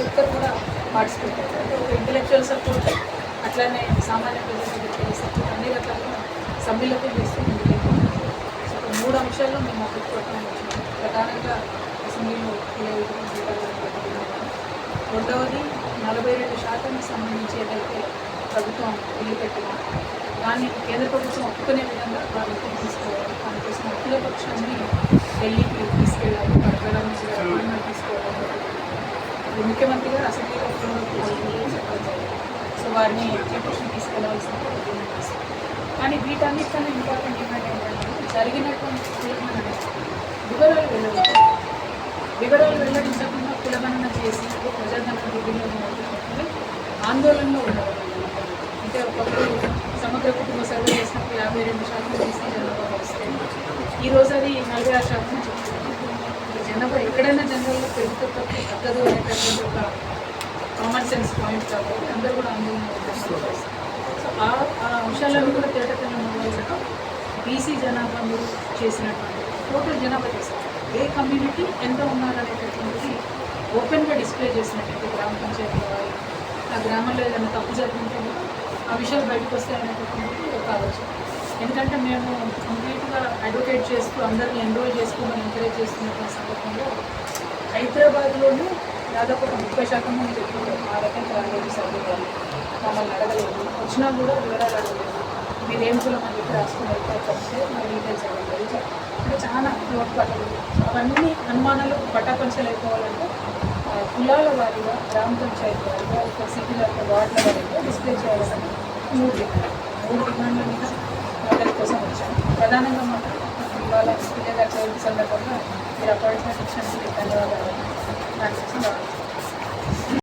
ప్రతి ఒక్కరు కూడా పార్టిసిపేట్ అవుతారు అంటే ఒక ఇంటలెక్చువల్ సపోర్ట్ అట్లానే సామాన్య ప్రజలకు సపోర్ట్ అన్ని రకాలుగా సభ్యులకు చేస్తూ ముందుకెళ్తున్నాం సో మూడు అంశాల్లో మేము ఒప్పుకోవడం వచ్చినాం ప్రధానంగా అసెంబ్లీలో రెండవది నలభై రెండు శాతానికి సంబంధించి ఏదైతే ప్రభుత్వం బిల్లు పెట్టిందో దాన్ని కేంద్ర ప్రభుత్వం ఒప్పుకునే విధంగా ప్రభుత్వం తీసుకోవాలి. దానికోసం అఖిల పక్షాన్ని ఢిల్లీకి తీసుకెళ్ళాలి. ప్రధానమంత్రి ముఖ్యమంత్రి గారు అసెంబ్లీలో చెప్పడం జరిగింది సో వారిని అఖిలపక్షం తీసుకెళ్ళాల్సిన కానీ వీటన్నిటికన్నా ఇంపార్టెంట్ డిమాండ్ ఏంటంటే జరిగినటువంటి తీర్మానం వివరాలు వెళ్ళవచ్చు వివరాలు వెల్లడించకుండా కులగణన చేసి ప్రజాధనం విధులను అవుతున్నప్పుడు ఆందోళనలో ఉండడం అంటే ఒకప్పుడు సమగ్ర కుటుంబ సర్వే చేసినప్పుడు యాభై రెండు శాతం బీసీ జనాభా వస్తే ఈరోజు అది నలభై ఆరు శాతం చెప్తుంది జనాభా ఎక్కడైనా జనరల్గా పెరుగుతుంది తగ్గదు అనేటటువంటి ఒక కామన్ సెన్స్ పాయింట్ కాబట్టి అందరూ కూడా ఆందోళన సో ఆ అంశాలను కూడా తేటతెల్లం బీసీ జనాభా మీరు చేసినటువంటి టోటల్ జనాభా చేశారు ఏ కమ్యూనిటీ ఎంత ఉన్నారనేటటువంటిది ఓపెన్గా డిస్ప్లే చేసినట్టు గ్రామ పంచాయతీ వాళ్ళు ఆ గ్రామంలో ఏదైనా తప్పు జరుగుతుంటే ఆ విషయాలు బయటకు వస్తాయి ఒక ఆలోచన. ఎందుకంటే మేము కంప్లీట్గా అడ్వకేట్ చేస్తూ అందరిని ఎన్రోల్ చేసుకోమని ఎంకరేజ్ చేస్తున్నటువంటి సందర్భంలో హైదరాబాద్లోనూ దాదాపు ఒక ముప్పై శాతం మంది చెప్తున్నారు మా రకంగా రాలేదు సర్వే మమ్మల్ని అడగలేదు. వచ్చినా కూడా వివరాలు అడగలేదు. మీరు ఏం కులం అని చెప్పి రాసుకుని తప్పితే మరి డీటెయిల్స్ అడగలేదు అంటే చాలా లోటుపాట్లు. అవన్నీ అనుమానాలు పటాపంచలు అయిపోవాలంటే కులాల వారీగా గ్రామ పంచాయతీ వారిగా ఒక సిటీల వార్డుల వారిగా డిస్ప్లే చేయాలని మూడు డిమాండ్. మూడు డిమాండ్ల మీద వాళ్ళ కోసం వచ్చాను ప్రధానంగా మాత్రం ఇవాళ విజయ గారి చదువు సందర్భంగా మీరు అపాయింట్మెంట్ ఇచ్చినందుకు ధన్యవాదాలు దానికోసం రావాలి